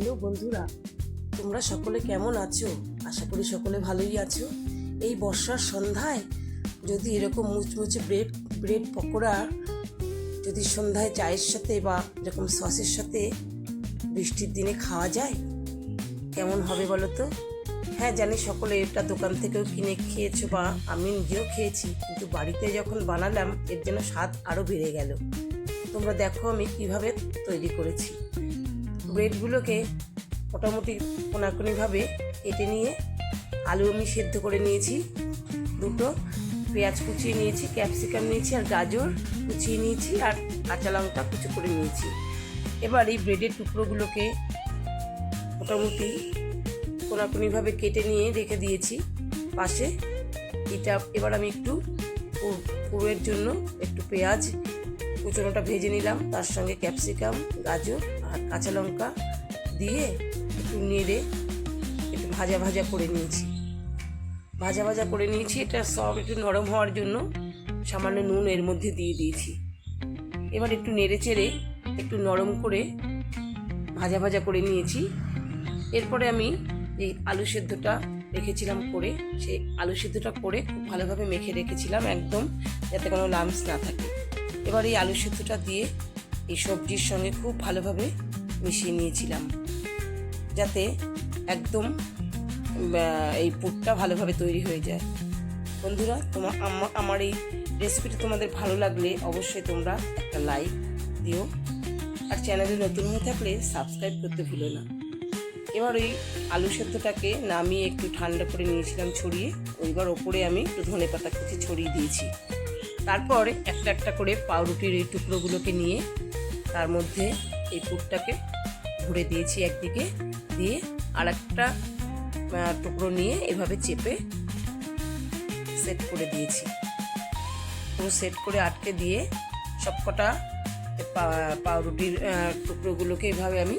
Hello বন্ধুরা, তোমরা সকলে কেমন আছো? আশা করি সকলে ভালোই আছো। এই বর্ষার সন্ধ্যায় যদি এরকম মুচমুচে ব্রেড ব্রেড পকোড়া যদি সন্ধ্যায় চায়ের সাথে বা এরকম সসের সাথে বৃষ্টির দিনে খাওয়া যায়, কেমন হবে বলো তো? হ্যাঁ জানি সকলে এটা দোকান থেকেও কিনে খেয়েছো বা আমি নিজেও খেয়েছি, কিন্তু বাড়িতে যখন বানালাম, এর জন্য স্বাদ আরও বেড়ে গেল। তোমরা দেখো আমি কীভাবে তৈরি করেছি। ব্রেডগুলোকে মোটামুটি কোনাকুনিভাবে কেটে নিয়ে আলু আমি সেদ্ধ করে নিয়েছি। দুটো পেঁয়াজ কুচিয়ে নিয়েছি, ক্যাপসিকাম নিয়েছি আর গাজর কুচিয়ে নিয়েছি আর কাঁচা লঙ্কা কুচি করে নিয়েছি। এবার এই ব্রেডের টুকরোগুলোকে মোটামুটি কোনাকুনিভাবে কেটে নিয়ে রেখে দিয়েছি পাশে। এটা এবার আমি একটু পুরের জন্য একটু পেঁয়াজ কুচনোটা ভেজে নিলাম। তার সঙ্গে ক্যাপসিকাম, গাজর আর কাঁচা লঙ্কা দিয়ে একটু নেড়ে একটু ভাজা ভাজা করে নিয়েছি। ভাজা ভাজা করে নিয়েছি। এটা সব একটু নরম হওয়ার জন্য সামান্য নুন এর মধ্যে দিয়ে দিয়েছি। এবার একটু নেড়ে চেড়ে একটু নরম করে ভাজা ভাজা করে নিয়েছি। এরপরে আমি এই আলু সেদ্ধটা রেখেছিলাম করে, সেই আলু সেদ্ধটা করে খুব ভালোভাবে মেখে রেখেছিলাম একদম, যাতে কোনো লামস না থাকে। এবার এই আলু সেদ্ধটা দিয়ে এই সবজির সঙ্গে খুব ভালোভাবে মিশিয়ে নিয়েছিলাম। যাতে একদম এই পুরটা ভালোভাবে তৈরি হয়ে যায়। বন্ধুরা তোমার আমা- আমার এই রেসিপিটা তোমাদের ভালো লাগলে অবশ্যই তোমরা একটা লাইক দিও। আর চ্যানেলে নতুন হয়ে থাকলে সাবস্ক্রাইব করতে ভুলো না। এবার ওই আলু সেদ্ধটাকে নামিয়ে একটু ঠান্ডা করে নিয়েছিলাম ছড়িয়ে। ওইবার ওপরে আমি একটু ধনে পাতা কুচি ছড়িয়ে দিয়েছি। তারপর একটা একটা করে পাউরুটির এই টুকরোগুলোকে নিয়ে তার মধ্যে এই পুরটাকে ভরে দিয়েছি একদিকে দিয়ে আর একটা টুকরো নিয়ে এভাবে চেপে সেট করে দিয়েছি। পুরো সেট করে আটকে দিয়ে সবকটা পাউরুটির টুকরোগুলোকে এভাবে আমি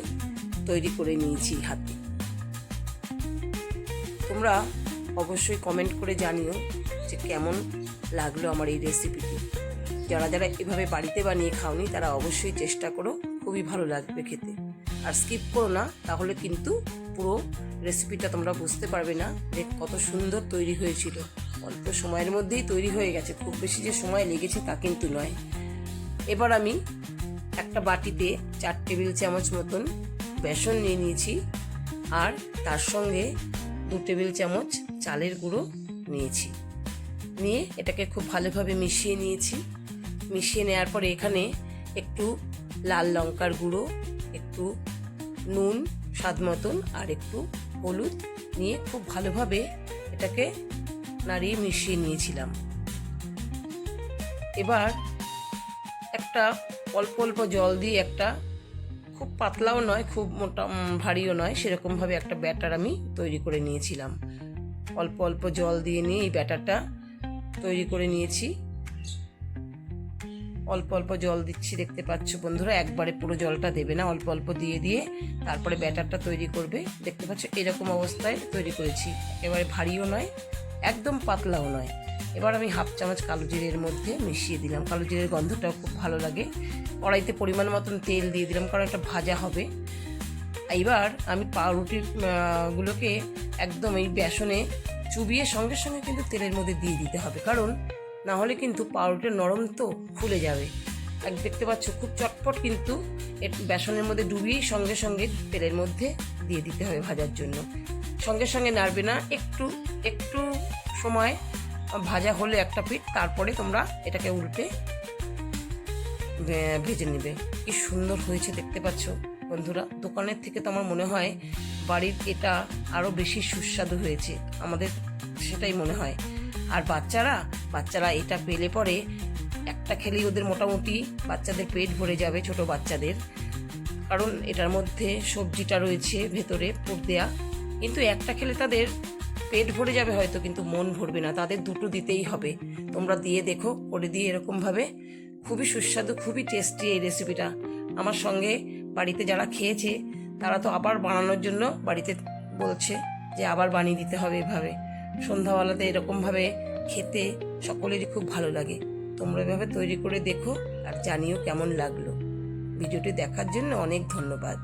তৈরি করে নিয়েছি হাতে। তোমরা অবশ্যই কমেন্ট করে জানিও যে কেমন লাগল আমার এই রেসিপিটি যারা যারা এভাবে বাড়িতে বানিয়ে খাওনি, তারা অবশ্যই চেষ্টা করো, খুবই ভালো লাগবে খেতে। আর স্কিপ করো না, তাহলে কিন্তু পুরো রেসিপিটা তোমরা বুঝতে পারবে না যে কত সুন্দর তৈরি হয়েছিল। অল্প সময়ের মধ্যেই তৈরি হয়ে গেছে, খুব বেশি যে সময় লেগেছে তা কিন্তু নয়। এবার আমি একটা বাটিতে চার টেবিল চামচ মতন বেসন নিয়ে নিয়েছি, আর তার সঙ্গে দু টেবিল চামচ চালের গুঁড়ো নিয়েছি। নিয়ে এটাকে খুব ভালোভাবে মিশিয়ে নিয়েছি। মিশিয়ে নেওয়ার পরে এখানে একটু লাল লঙ্কার গুঁড়ো, একটু নুন স্বাদ মতন আর একটু হলুদ নিয়ে খুব ভালোভাবে এটাকে নাড়িয়ে মিশিয়ে নিয়েছিলাম। এবার একটা অল্প অল্প জল দিয়ে একটা খুব পাতলাও নয়, খুব মোটা ভারীও নয়। সেরকমভাবে একটা ব্যাটার আমি তৈরি করে নিয়েছিলাম। অল্প অল্প জল দিয়ে নিয়ে এই ব্যাটারটা তৈরি করে নিয়েছি। অল্প অল্প জল দিচ্ছি, দেখতে পাচ্ছ বন্ধুরা, একবারে পুরো জলটা দেবে না। অল্প অল্প দিয়ে দিয়ে তারপরে ব্যাটারটা তৈরি করবে। দেখতে পাচ্ছ, এরকম অবস্থায় তৈরি করেছি। এবারে ভারীও নয়, একদম পাতলাও নয়। এবার আমি হাফ চামচ কালো জিরের মধ্যে মিশিয়ে দিলাম। কালো জিরের গন্ধটাও খুব ভালো লাগে। কড়াইতে পরিমাণ মতন তেল দিয়ে দিলাম, কারণ একটা ভাজা হবে। এইবার আমি পাউরুটির গুলোকে একদম এই বেসনে চুবিয়ে সঙ্গে সঙ্গে কিন্তু তেলের মধ্যে দিয়ে দিতে হবে। কারণ না হলে কিন্তু পাউরুটি নরম তো ফুলে যাবে। এক দেখতে পাচ্ছ, খুব চটপট কিন্তু বেসনের মধ্যে ডুবিয়েই সঙ্গে সঙ্গে তেলের মধ্যে দিয়ে দিতে হবে ভাজার জন্য। সঙ্গে সঙ্গে নাড়বে না, একটু একটু সময় ভাজা হলে একটা পিঠ, তারপরে তোমরা এটাকে উল্টে ভেজে নেবে। কি সুন্দর হয়েছে দেখতে পাচ্ছ বন্ধুরা। দোকানের থেকে তো আমার মনে হয় বাড়ির এটা আরও বেশি সুস্বাদু হয়েছে। আমাদের সেটাই মনে হয়। আর বাচ্চারা বাচ্চারা এটা পেলে পরে একটা খেলেই ওদের মোটামুটি বাচ্চাদের পেট ভরে যাবে, ছোট বাচ্চাদের। কারণ এটার মধ্যে সবজিটা রয়েছে, ভেতরে পুর দেয়া। কিন্তু একটা খেলে তাদের পেট ভরে যাবে হয়তো, কিন্তু মন ভরবে না। তাদের দুটো দিতেই হবে। তোমরা দিয়ে দেখো, করে দিয়ে এরকমভাবে খুবই সুস্বাদু, খুবই টেস্টি এই রেসিপিটা আমার সঙ্গে বাড়িতে যারা খেয়েছে, তারা তো আবার বানানোর জন্য বাড়িতে বলছে যে আবার বানিয়ে দিতে হবে এভাবে। সন্ধ্যাবেলাতে এরকমভাবে খেতে সকলেরই খুব ভালো লাগে। তোমরা এভাবে তৈরি করে দেখো আর জানিও কেমন লাগল। ভিডিওটি দেখার জন্য অনেক ধন্যবাদ।